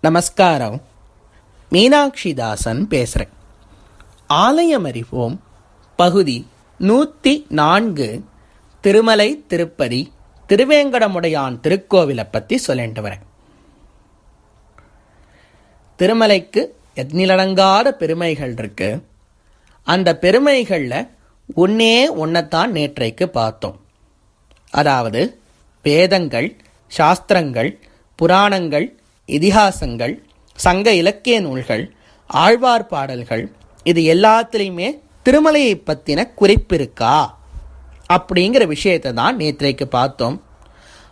நமஸ்காரம். மீனாட்சி தாசன் பேசுகிறேன் ஆலயம் அறிவோம் பகுதி நூற்றி நான்கு திருமலை திருப்பதி திருவேங்கடமுடையான் திருக்கோவிலை பற்றி சொல்லிட்டு வரேன். திருமலைக்கு எத்னிலடங்காத பெருமைகள் இருக்கு. அந்த பெருமைகளில் ஒன்னே ஒன்றைத்தான் நேற்றைக்கு பார்த்தோம். அதாவது வேதங்கள் சாஸ்திரங்கள் புராணங்கள் இதிகாசங்கள் சங்க இலக்கிய நூல்கள் ஆழ்வார் பாடல்கள் இது எல்லாத்துலேயுமே திருமலையை பற்றின குறிப்பு இருக்கா அப்படிங்கிற விஷயத்தை தான் நேற்றைக்கு பார்த்தோம்.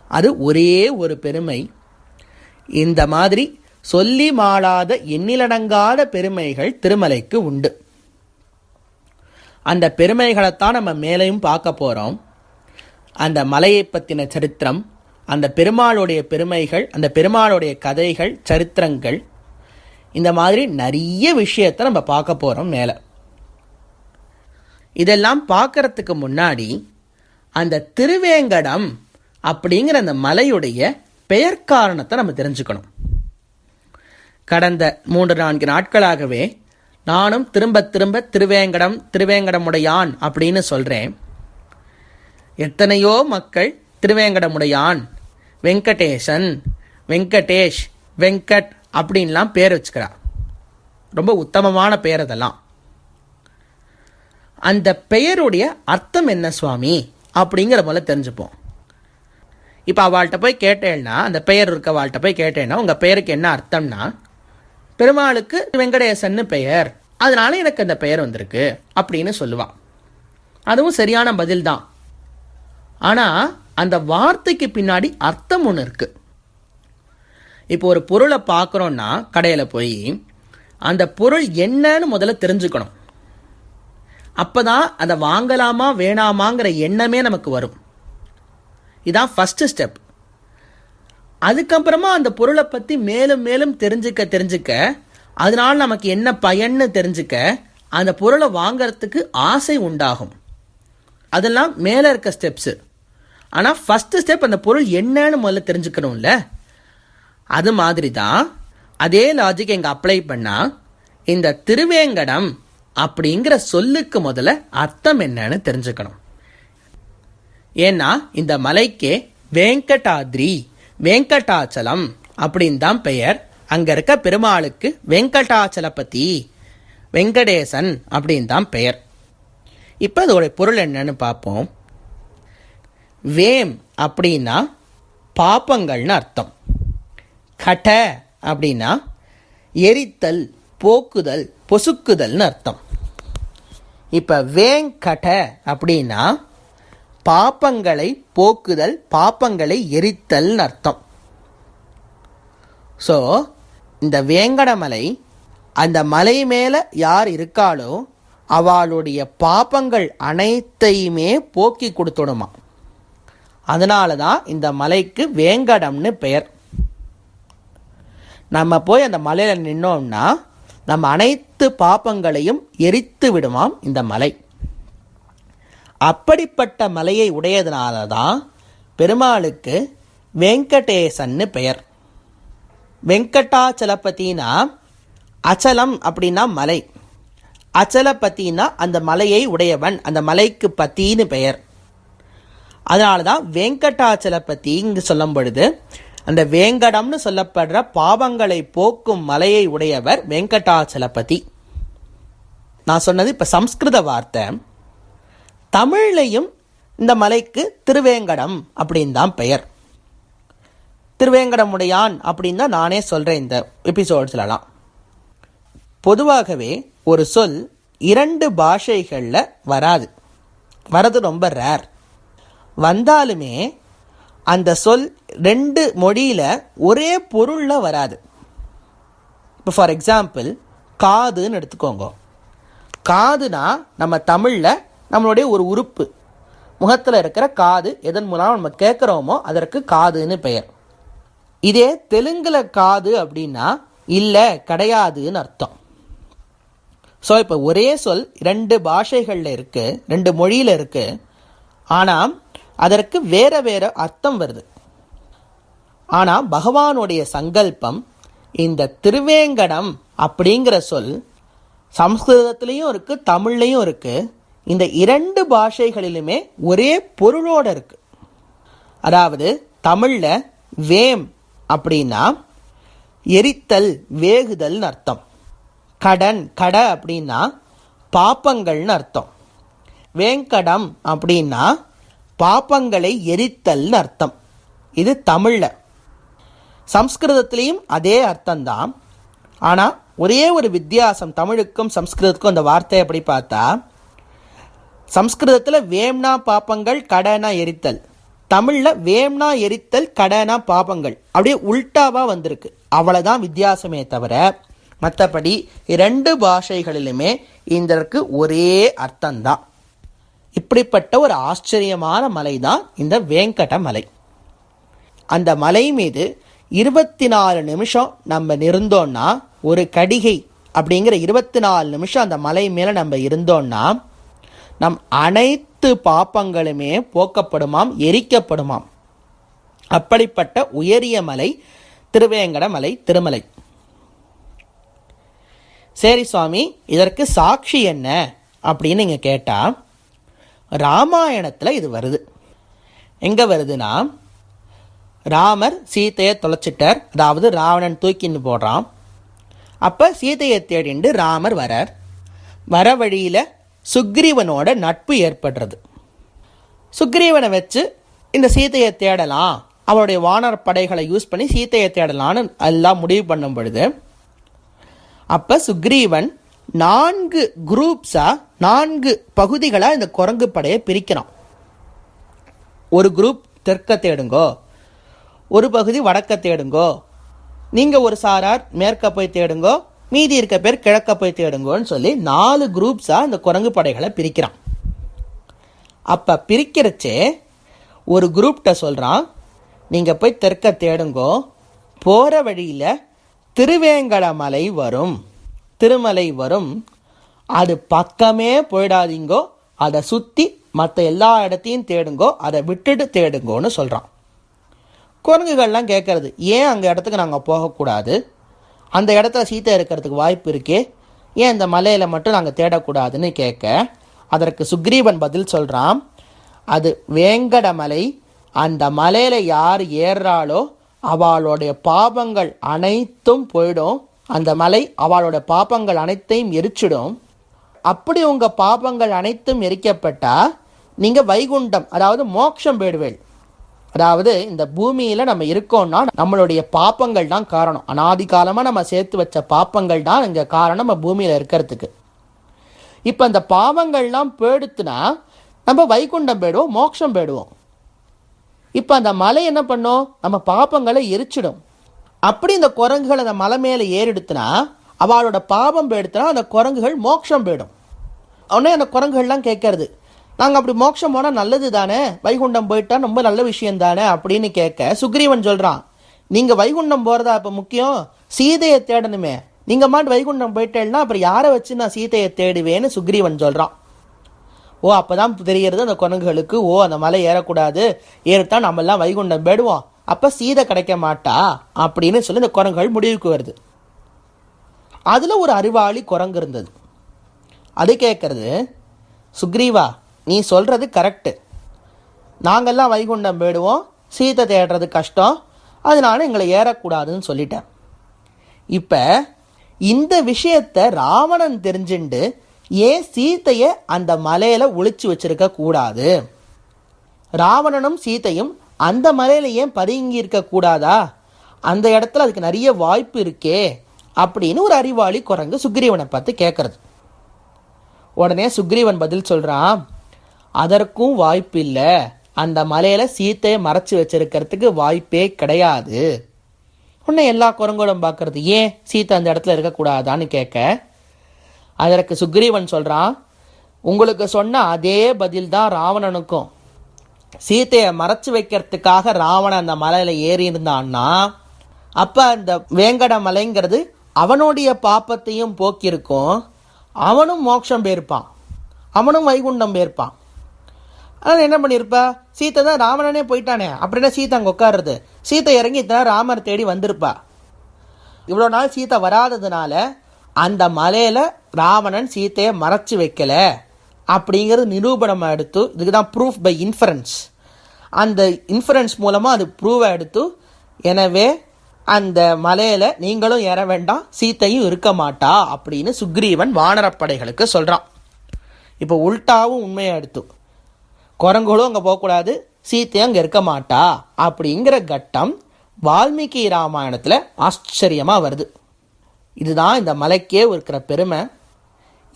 அது ஒரே ஒரு பெருமை. இந்த மாதிரி சொல்லி மாளாத எண்ணிலடங்காத பெருமைகள் திருமலைக்கு உண்டு. அந்த பெருமைகளைத்தான் நம்ம மேலையும் பார்க்க போகிறோம் அந்த மலையை பற்றின சரித்திரம் அந்த பெருமாளுடைய பெருமைகள் அந்த பெருமாளுடைய கதைகள் சரித்திரங்கள் இந்த மாதிரி நிறைய விஷயத்தை நம்ம பார்க்க போகிறோம் மேலே. இதெல்லாம் பார்க்கறதுக்கு முன்னாடி அந்த திருவேங்கடம் அப்படிங்கிற அந்த மலையுடைய பெயர் காரணத்தை நம்ம தெரிஞ்சுக்கணும். கடந்த மூன்று நான்கு நாட்களாகவே நானும் திரும்ப திரும்ப திருவேங்கடம் திருவேங்கடமுடையான் அப்படின்னு சொல்கிறேன் எத்தனையோ மக்கள் திருவேங்கடமுடையான் வெங்கடேசன் வெங்கடேஷ் வெங்கட் அப்படின்லாம் பேர் வச்சுக்கிறா. ரொம்ப உத்தமமான பெயர் அதெல்லாம். அந்த பெயருடைய அர்த்தம் என்ன சுவாமி? அப்படிங்கிற போல தெரிஞ்சுப்போம். இப்போ அவள்கிட்ட போய் கேட்டேன்னா அந்த பெயர் இருக்க அவள்கிட்ட போய் கேட்டேன்னா உங்கள் பெயருக்கு என்ன அர்த்தம்னா பெருமாளுக்கு வெங்கடேசன்னு பெயர். அதனால எனக்கு அந்த பெயர் வந்திருக்கு. அப்படின்னு சொல்லுவாள் அதுவும் சரியான பதில் தான் ஆனால் அந்த வார்த்தைக்கு பின்னாடி அர்த்தம் ஒன்று இருக்குது இப்போ ஒரு பொருளை பார்க்குறோன்னா கடையில் போய் அந்த பொருள் என்னன்னு முதல்ல தெரிஞ்சுக்கணும். அப்போ தான் அதை வாங்கலாமா வேணாமாங்கிற எண்ணமே நமக்கு வரும். இதான் ஃபஸ்ட்டு ஸ்டெப் அதுக்கப்புறமா அந்த பொருளை பற்றி மேலும் மேலும் தெரிஞ்சுக்க தெரிஞ்சுக்க அதனால் நமக்கு என்ன பயன்னு தெரிஞ்சுக்க அந்த பொருளை வாங்கிறதுக்கு ஆசை உண்டாகும். அதெல்லாம் மேலே இருக்க ஸ்டெப்ஸு ஆனால் ஃபஸ்ட்டு ஸ்டெப் அந்த பொருள் என்னன்னு முதல்ல தெரிஞ்சுக்கணும்ல? அது மாதிரி தான் அதே லாஜிக் எங்கே அப்ளை பண்ணால் இந்த திருவேங்கடம் அப்படிங்கிற சொல்லுக்கு முதல்ல அர்த்தம் என்னன்னு தெரிஞ்சுக்கணும். ஏன்னா இந்த மலைக்கே வெங்கடாத்ரி வெங்கடாச்சலம் அப்படின்னு தான் பெயர். அங்கே இருக்க பெருமாளுக்கு வெங்கடாச்சலபதி வெங்கடேசன் அப்படின்னு தான் பெயர். இப்போ அதோடைய பொருள் என்னன்னு பார்ப்போம் வேம் அப்படின்னா பாப்பங்கள்னு அர்த்தம். கட அப்படின்னா எரித்தல் போக்குதல் பொசுக்குதல்னு அர்த்தம். இப்போ வேங்கட அப்படின்னா பாப்பங்களை போக்குதல் பாப்பங்களை எரித்தல்னு அர்த்தம். ஸோ இந்த வேங்கடமலை அந்த மலை மேலே யார் இருக்காளோ அவளுடைய பாப்பங்கள் அனைத்தையுமே போக்கி கொடுத்துடுமா அதனால தான் இந்த மலைக்கு வேங்கடம்னு பெயர். நம்ம போய் அந்த மலையில் நின்னோம்னா நம்ம அனைத்து பாப்பங்களையும் எரித்து விடுமாம் இந்த மலை. அப்படிப்பட்ட மலையை உடையதுனால தான் பெருமாளுக்கு வெங்கடேசன்னு பெயர். வெங்கடாச்சலபதினா அச்சலம் அப்படின்னா மலை. அச்சலபதினா அந்த மலையை உடையவன் அந்த மலைக்கு பத்தின்னு பெயர். அதனால தான் வெங்கடாச்சலபதி இங்கு சொல்லும் பொழுது அந்த வேங்கடம்னு சொல்லப்படுற பாவங்களை போக்கும் மலையை உடையவர் வெங்கடாச்சலபதி நான் சொன்னது இப்போ சம்ஸ்கிருத வார்த்தை. தமிழ்லையும் இந்த மலைக்கு திருவேங்கடம் அப்படின்னு தான் பெயர். திருவேங்கடமுடையான் அப்படின்னு தான் நானே சொல்கிறேன் இந்த எபிசோட்ஸ்லலாம். பொதுவாகவே ஒரு சொல் இரண்டு பாஷைகளில் வராது. வரது ரொம்ப ரேர் வந்தாலுமே அந்த சொல் ரெண்டு மொழியில் ஒரே பொருளில் வராது. இப்போ ஃபார் எக்ஸாம்பிள் காதுன்னு எடுத்துக்கோங்க. காதுனா நம்ம தமிழில் நம்மளுடைய ஒரு உறுப்பு. முகத்தில் இருக்கிற காது எதன் மூலம் நம்ம கேட்குறோமோ அதற்கு காதுன்னு பெயர். இதே தெலுங்கில் காது அப்படின்னா இல்லை கிடையாதுன்னு அர்த்தம். ஸோ இப்போ ஒரே சொல் ரெண்டு பாஷைகளில் இருக்குது ரெண்டு மொழியில் இருக்குது ஆனால் அதற்கு வேற வேற அர்த்தம் வருது. ஆனால் பகவானுடைய சங்கல்பம் இந்த திருவேங்கடம் அப்படிங்கிற சொல் சம்ஸ்கிருதத்துலேயும் இருக்குது தமிழ்லையும் இருக்குது இந்த இரண்டு பாஷைகளிலுமே ஒரே பொருளோடு இருக்குது அதாவது தமிழில் வேம் அப்படின்னா எரித்தல் வேகுதல்னு அர்த்தம். கடன் கட அப்படின்னா பாப்பங்கள்னு அர்த்தம். வேங்கடம் அப்படின்னா பாப்பங்களை எரித்தல்னு அர்த்தம். இது தமிழில். சம்ஸ்கிருதத்திலையும் அதே அர்த்தம்தான். ஆனால் ஒரே ஒரு வித்தியாசம் தமிழுக்கும் சம்ஸ்கிருதத்துக்கும் அந்த வார்த்தை எப்படி பார்த்தா சம்ஸ்கிருதத்தில் வேம்னா பாப்பங்கள் கடனா எரித்தல். தமிழில் வேம்னா எரித்தல் கடனா பாப்பங்கள். அப்படியே உல்டாவா வந்திருக்கு. அவ்வளோதான் வித்தியாசமே தவிர மற்றபடி இரண்டு பாஷைகளிலுமே இதற்கு ஒரே அர்த்தம்தான். இப்படிப்பட்ட ஒரு ஆச்சரியமான மலை தான் இந்த வேங்கட மலை. அந்த மலை மீது இருபத்தி நாலு நிமிஷம் நம்ம இருந்தோம்னா ஒரு கடிகை அப்படிங்கிற இருபத்தி நாலு நிமிஷம் அந்த மலை மேலே நம்ம இருந்தோம்னா நம் அனைத்து பாப்பங்களுமே போக்கப்படுமாம் எரிக்கப்படுமாம். அப்படிப்பட்ட உயரிய மலை திருவேங்கட மலை திருமலை. சரி சுவாமி இதற்கு சாட்சி என்ன அப்படின்னு நீங்கள் கேட்டால் ராமாயணத்தில் இது வருது. எங்கே வருதுன்னா ராமர் சீதையை தொலைச்சிட்டார். அதாவது ராவணன் தூக்கின்னு போடுறான். அப்போ சீதையை தேடிண்டு ராமர் வரார். வர வழியில் சுக்ரீவனோட நட்பு ஏற்படுறது. சுக்ரீவனை வச்சு இந்த சீதையை தேடலாம். அவருடைய வானர் படைகளை யூஸ் பண்ணி சீதையை தேடலான்னு எல்லாம் முடிவு பண்ணும் பொழுது அப்போ சுக்ரீவன் நான்கு குரூப்ஸாக நான்கு பகுதிகளாக இந்த குரங்கு படையை பிரிக்கிறான் ஒரு குரூப் தெற்க தேடுங்கோ ஒரு பகுதி வடக்க தேடுங்கோ நீங்கள் ஒரு சாரார் மேற்க போய் தேடுங்கோ மீதி இருக்க பேர் கிழக்க போய் தேடுங்கோன்னு சொல்லி நாலு குரூப்ஸாக இந்த குரங்கு படைகளை பிரிக்கிறான். அப்போ பிரிக்கிறச்சே ஒரு குரூப்கிட்ட சொல்கிறான் நீங்கள் போய் தெற்க தேடுங்கோ போகிற வழியில் திருவேங்கடமலை வரும். திருமலை வரும். அது பக்கமே போயிடாதீங்கோ. அதை சுற்றி மற்ற எல்லா இடத்தையும் தேடுங்கோ. அதை விட்டுட்டு தேடுங்கோன்னு சொல்கிறான் குரங்குகள்லாம் கேட்கறது. ஏன் அங்கே இடத்துக்கு நாங்கள் போகக்கூடாது? அந்த இடத்துல சீத்தை இருக்கிறதுக்கு வாய்ப்பு இருக்கே. ஏன் இந்த மலையில் மட்டும் நாங்கள் தேடக்கூடாதுன்னு கேட்க? அதற்கு சுக்ரீவன் பதில் சொல்கிறான் அது வேங்கட மலை அந்த மலையில் யார் ஏறுறாளோ அவளுடைய பாபங்கள் அனைத்தும் போயிடும். அந்த மலை அவளோட பாபங்கள் அனைத்தையும் எரிச்சிடும். அப்படி உங்கள் பாபங்கள் அனைத்தும் எரிக்கப்பட்டால் நீங்கள் வைகுண்டம் அதாவது மோட்சம் போயிடுவேள். அதாவது இந்த பூமியில் நம்ம இருக்கோம்னா நம்மளுடைய பாப்பங்கள் தான் காரணம். அனாதி காலமாக நம்ம சேர்த்து வச்ச பாப்பங்கள் தான் இங்கே காரணம் நம்ம பூமியில் இருக்கிறதுக்கு. இப்போ அந்த பாவங்கள்லாம் போயிடுத்துனா நம்ம வைகுண்டம் போயிடுவோம் மோட்சம் போயிடுவோம். இப்போ அந்த மலை என்ன பண்ணும்? நம்ம பாப்பங்களை எரிச்சிடும். அப்படி இந்த குரங்குகள் அந்த மலை மேலே ஏறெடுத்துனா அவளோட பாவம் போயிடுத்துனா அந்த குரங்குகள் மோட்சம் போயிடும். உடனே அந்த குரங்குகள்லாம் கேட்கறது நாங்கள் அப்படி மோட்சம் போனால் நல்லது தானே? வைகுண்டம் போயிட்டா ரொம்ப நல்ல விஷயம் தானே? அப்படின்னு கேட்க சுக்ரீவன் சொல்கிறான் நீங்கள் வைகுண்டம் போகிறதா இப்போ முக்கியம்? சீதையை தேடணுமே. நீங்கள் மாட்டு வைகுண்டம் போயிட்டேன்னா அப்புறம் யாரை வச்சு நான் சீதையை தேடுவேன்னு சுக்ரீவன் சொல்கிறான் ஓ அப்போ தான் தெரியறது அந்த குரங்குகளுக்கு ஓ அந்த மலை ஏறக்கூடாது. ஏறுத்தான் நம்மெல்லாம் வைகுண்டம் போயிடுவோம். அப்போ சீதை கிடைக்க மாட்டா அப்படின்னு சொல்லி இந்த குரங்குகள் முடிவுக்கு வருது. அதில் ஒரு அறிவாளி குரங்கு இருந்தது. அது கேட்குறது சுக்ரீவா நீ சொல்கிறது கரெக்டு. நாங்கள்லாம் வைகுண்டம் போயிடுவோம் சீத்தை தேடுறது கஷ்டம் அதனால எங்களை ஏறக்கூடாதுன்னு சொல்லிட்டேன். இப்போ இந்த விஷயத்தை ராவணன் தெரிஞ்சுண்டு ஏன் சீத்தையை அந்த மலையில் ஒழிச்சு வச்சிருக்க கூடாது? ராவணனும் சீத்தையும் அந்த மலையில் ஏன் பதுங்கி இருக்கக்கூடாதா அந்த இடத்துல அதுக்கு நிறைய வாய்ப்பு இருக்கே அப்படின்னு ஒரு அறிவாளி குரங்கு சுக்ரீவனை பார்த்து கேட்குறது உடனே சுக்ரீவன் பதில் சொல்கிறான் அதற்கும் வாய்ப்பு இல்லை. அந்த மலையில் சீத்தையை மறைச்சி வச்சிருக்கிறதுக்கு வாய்ப்பே கிடையாது. உன்னை எல்லா குரங்கோடும் பார்க்கறது. ஏன் சீத்தை அந்த இடத்துல இருக்கக்கூடாதான்னு கேட்க. அதற்கு சுக்ரீவன் சொல்கிறான் உங்களுக்கு சொன்ன அதே பதில் தான் ராவணனுக்கும். சீத்தையை மறைச்சு வைக்கிறதுக்காக ராவணன் அந்த மலையில் ஏறி இருந்தான்னா அப்போ அந்த வேங்கட மலைங்கிறது அவனுடைய பாப்பத்தையும் போக்கியிருக்கும். அவனும் மோட்சம் போயிருப்பான் அவனும் வைகுண்டம் போயிருப்பான் ஆனால் என்ன பண்ணியிருப்பா சீத்தை தான் ராவணனே போயிட்டானே. அப்படின்னா சீத்தை அங்கே உட்காருறது? சீத்தை இறங்கி தான் ராமர் தேடி வந்திருப்பா. இவ்வளோ நாள் சீத்தை வராததுனால அந்த மலையில் ராவணன் சீத்தையை மறைச்சி வைக்கல. அப்படிங்கிறது நிரூபணமாக எடுத்து இதுக்கு தான் ப்ரூஃப் பை இன்ஃபரன்ஸ் அந்த இன்ஃபரன்ஸ் மூலமாக அது ப்ரூவை எடுத்து எனவே அந்த மலையில் நீங்களும் ஏற வேண்டாம் சீத்தையும் இருக்க மாட்டா அப்படின்னு சுக்ரீவன் வானரப்படைகளுக்கு சொல்கிறான் இப்போ உல்டாவும் உண்மையாக எடுத்து குரங்குகளும் அங்கே போகக்கூடாது சீத்தையும் அங்கே இருக்க மாட்டா அப்படிங்கிற கட்டம் வால்மீகி ராமாயணத்தில் ஆச்சரியமாக வருது. இதுதான் இந்த மலைக்கே இருக்கிற பெருமை.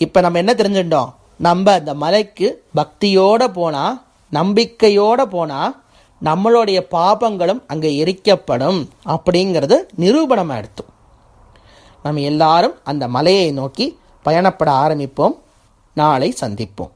இப்போ நம்ம என்ன தெரிஞ்சுட்டோம்? நம்ம அந்த மலைக்கு பக்தியோடு போனால் நம்பிக்கையோடு போனால் நம்மளுடைய பாபங்களும் அங்கே எரிக்கப்படும் அப்படிங்கிறது நிரூபணமாக எடுத்தோம். நம்ம எல்லாரும் அந்த மலையை நோக்கி பயணப்பட ஆரம்பிப்போம். நாளை சந்திப்போம்.